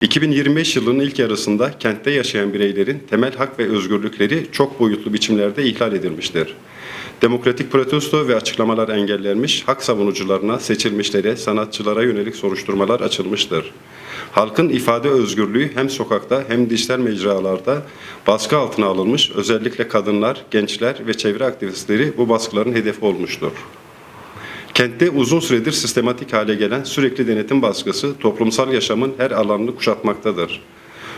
2025 yılının ilk yarısında kentte yaşayan bireylerin temel hak ve özgürlükleri çok boyutlu biçimlerde ihlal edilmiştir. Demokratik protesto ve açıklamalar engellenmiş, hak savunucularına, seçilmişlere, sanatçılara yönelik soruşturmalar açılmıştır. Halkın ifade özgürlüğü hem sokakta hem dijital mecralarda baskı altına alınmış, özellikle kadınlar, gençler ve çevre aktivistleri bu baskıların hedefi olmuştur. Kentte uzun süredir sistematik hale gelen sürekli denetim baskısı toplumsal yaşamın her alanını kuşatmaktadır.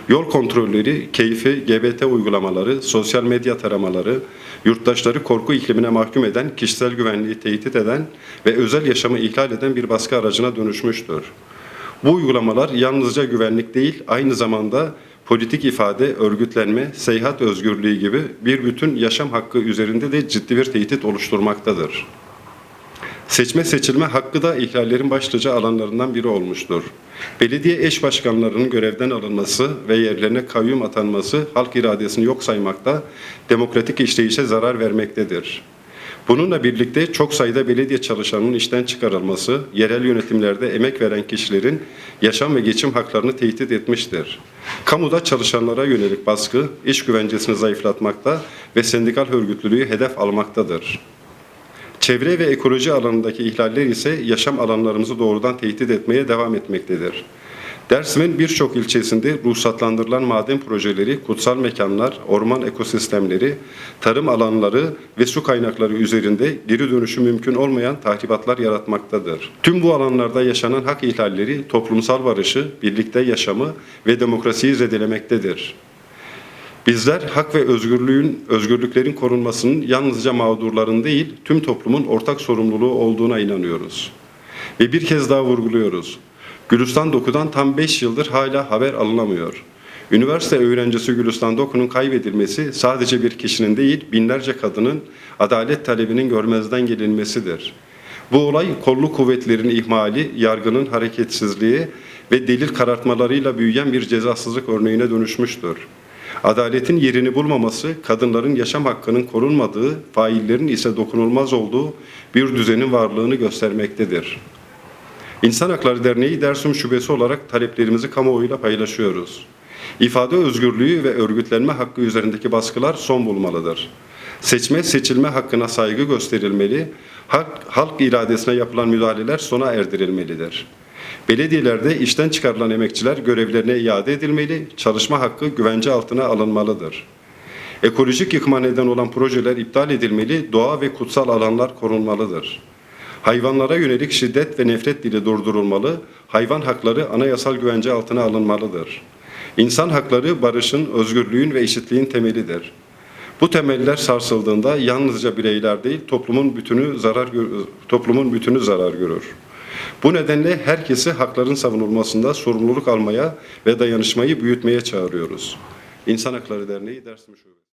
Yol kontrolleri, keyfi, GBT uygulamaları, sosyal medya taramaları, yurttaşları korku iklimine mahkum eden, kişisel güvenliği tehdit eden ve özel yaşamı ihlal eden bir baskı aracına dönüşmüştür. Bu uygulamalar yalnızca güvenlik değil, aynı zamanda politik ifade, örgütlenme, seyahat özgürlüğü gibi bir bütün yaşam hakkı üzerinde de ciddi bir tehdit oluşturmaktadır. Seçme seçilme hakkı da ihlallerin başlıca alanlarından biri olmuştur. Belediye eş başkanlarının görevden alınması ve yerlerine kayyum atanması halk iradesini yok saymakta, demokratik işleyişe zarar vermektedir. Bununla birlikte çok sayıda belediye çalışanının işten çıkarılması, yerel yönetimlerde emek veren kişilerin yaşam ve geçim haklarını tehdit etmiştir. Kamuda çalışanlara yönelik baskı, iş güvencesini zayıflatmakta ve sendikal örgütlülüğü hedef almaktadır. Çevre ve ekoloji alanındaki ihlaller ise yaşam alanlarımızı doğrudan tehdit etmeye devam etmektedir. Dersim'in birçok ilçesinde ruhsatlandırılan maden projeleri, kutsal mekanlar, orman ekosistemleri, tarım alanları ve su kaynakları üzerinde geri dönüşü mümkün olmayan tahribatlar yaratmaktadır. Tüm bu alanlarda yaşanan hak ihlalleri toplumsal barışı, birlikte yaşamı ve demokrasiyi zedelemektedir. Bizler hak ve özgürlüğün, özgürlüklerin korunmasının yalnızca mağdurların değil, tüm toplumun ortak sorumluluğu olduğuna inanıyoruz. Ve bir kez daha vurguluyoruz. Gülistan Doku'dan tam 5 yıldır hala haber alınamıyor. Üniversite öğrencisi Gülistan Doku'nun kaybedilmesi sadece bir kişinin değil, binlerce kadının adalet talebinin görmezden gelinmesidir. Bu olay kolluk kuvvetlerin ihmali, yargının hareketsizliği ve delil karartmalarıyla büyüyen bir cezasızlık örneğine dönüşmüştür. Adaletin yerini bulmaması, kadınların yaşam hakkının korunmadığı, faillerin ise dokunulmaz olduğu bir düzenin varlığını göstermektedir. İnsan Hakları Derneği Dersim Şubesi olarak taleplerimizi kamuoyuyla paylaşıyoruz. İfade özgürlüğü ve örgütlenme hakkı üzerindeki baskılar son bulmalıdır. Seçme seçilme hakkına saygı gösterilmeli, halk, halk iradesine yapılan müdahaleler sona erdirilmelidir. Belediyelerde işten çıkarılan emekçiler görevlerine iade edilmeli, çalışma hakkı güvence altına alınmalıdır. Ekolojik yıkıma neden olan projeler iptal edilmeli, doğa ve kutsal alanlar korunmalıdır. Hayvanlara yönelik şiddet ve nefret dili durdurulmalı, hayvan hakları anayasal güvence altına alınmalıdır. İnsan hakları barışın, özgürlüğün ve eşitliğin temelidir. Bu temeller sarsıldığında yalnızca bireyler değil, toplumun bütünü zarar toplumun bütünü zarar görür. Bu nedenle herkesi hakların savunulmasında sorumluluk almaya ve dayanışmayı büyütmeye çağırıyoruz. İnsan Hakları Derneği Dersim Şubesi.